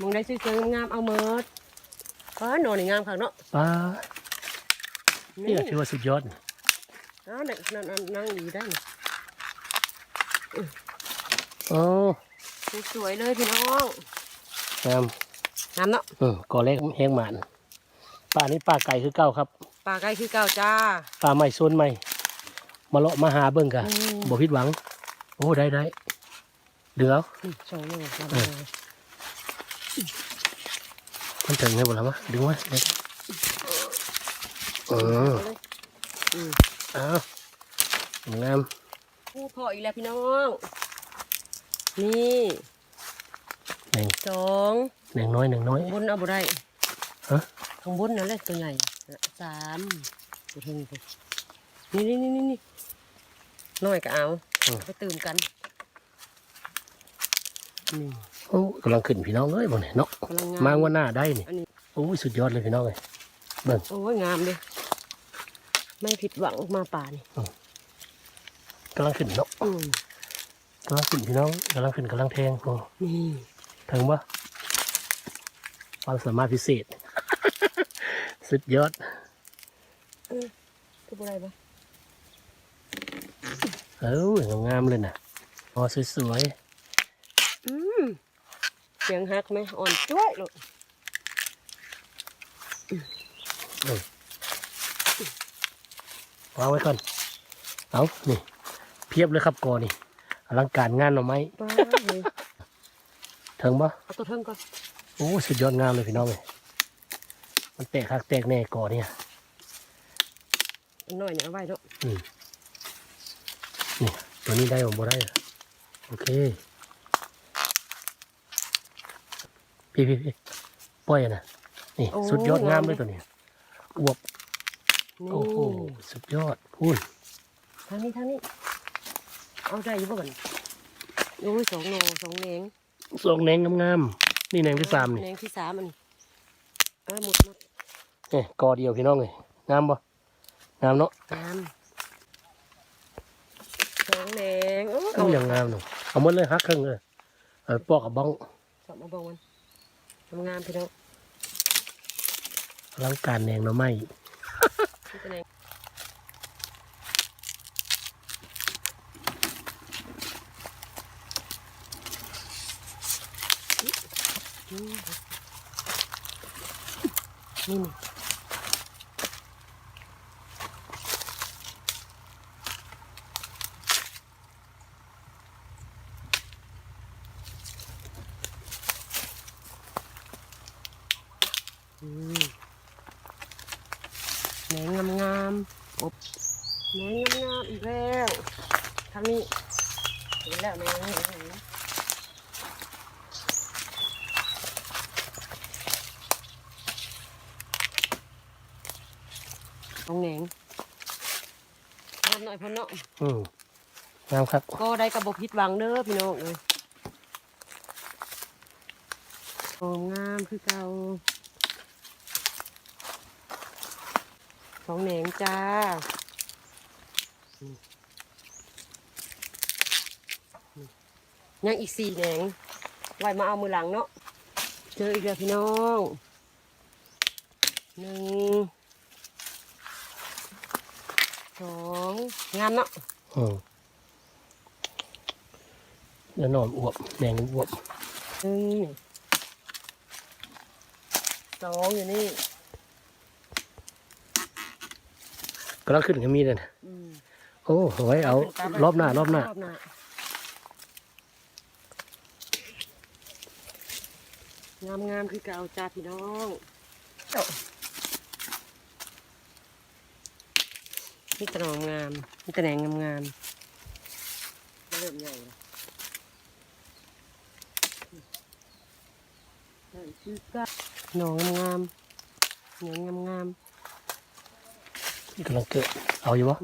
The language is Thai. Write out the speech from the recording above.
มองได้สวยๆงามๆเอาเมิดป้าหนอนนี่งามค่ะเนาะป้านี่นี่ถือว่าสุดยอดอ้าวนั่งนั่งนั่งนั่งดีได้นะโอ้สวยๆเลยพี่น้องงามงามเนาะอืมก่อเล็กแห้งหมานป้านี่ป้าไก่คือเก้าครับปลาไก่คือเก่าจ้าป้าใหม่โซนใหม่มาเลาะมาหาเบิ่งกะอืมบ่ผิดหวัง โอ้ได้ได้เดือเอานี่สองโลสา มเอโลอมันถึงไงบ่ล่ะมะดึงไว้เด็กเอออืมเอางามผู้พออีกแล้วพี่น้อง นี่หนึ่งสองหนึ่งน้อยหนึ่งน้อยข้างบนเอาบ่ได้ฮะข้างบนนั่นแหละตัวใหญ่สามไปถึงไปนี่นี่นี่นี่นี่น้อยก็เอาไปตื่มกันนี่ โอ้กำลังขึ้นพี่น้องเอ้ยบ่เนี่ยเนาะกำลังงาม มางวันหน้าได้นี่อันนี้ โอ้ยสุดยอดเลยพี่น้องเลยเบิ่งโอ้ยงามเลยไม่ผิดหวังมาป่านี่กำลังขึ้นเนาะอืมกำลังขึ้นพี่น้องกำลังขึ้นกำลังแทงโอ้นี่ถึงปะความสามารถพิเศษ สุดยอดคืออะไรปะเอ้างามๆเลยนะอ๋อสวยอืมเสียงฮักไหมอ่อนจ้วยเลยๆวางไว้ก่อน เอานี่ เพียบเลยครับกอนี่อลังการงานหน่อไม้ป้าเลยถึงปะเอาตัวเทิงก่อน โอ้ สุดยอดงามเลยพี่น้องเลยมันแตกคักแตกแน่กอเนี่ยอันน้อยเนี่ยเอาไว้เนาะอืมนี่ ตัวนี้ได้ผมบ่ได้อะโอเค พี่พี่พี่ปล่อยอะนะนี่สุดยอดงามเลยตัวนี้อวบนี่โอ้โหสุดยอดพูนทางนี้ทางนี้ เอาใจอยู่บ่กันโอ้ยสองโลสองเนงสองแหนงงามๆนี่แหนงที่สามนี่เนงที่สามอันนี้เอาหมดหมดนี่กอเดียวพี่น้องเลยงามบ่งามเนาะงามสองเนงโอ้เอาอย่างงามหนูเอาหมดเลยฮักครึ่งเลยเออปอกกับบ้องสอบมาบอกมันทำ งามพี่น้องอลังการแหนงหน่อไม้นี่เป็นไงนี่นี่ อืม แหนงงามงามๆอบแหนงงามงามๆอีกแล้วทางนี้เห็นแล้วแหนงเห็นแล้วตรงแหนงงามหน่อยพ่อเนาะอืมงามครับก็ได้กระบอกพิษวังเด้อพี่น้องเลยโอ้งามคือเก่า สองแหนงจ้านี่นี่ยังอีกสี่แหนงไว้มาเอามือหลังเนาะเจออีกแล้วพี่น้องหนึ่งสองงามเนาะอืมแล้วนอนอวบแหนงอวบหนึ่งสองอยู่นี่ กำลังขึ้นก็มีเลยนะอืมโอ้เอาไว้เอารอบหน้ารอบหน้า รอบหน้างามงามๆคือเก่าจ้าพี่น้องนี่ตะนองงามนี่ตะแหนงงามงามๆเริ่มใหญ่แล้วนั่นคือก็หนองงามๆเหนียงงามงาม กำลังเกิดเอาอยู่วะ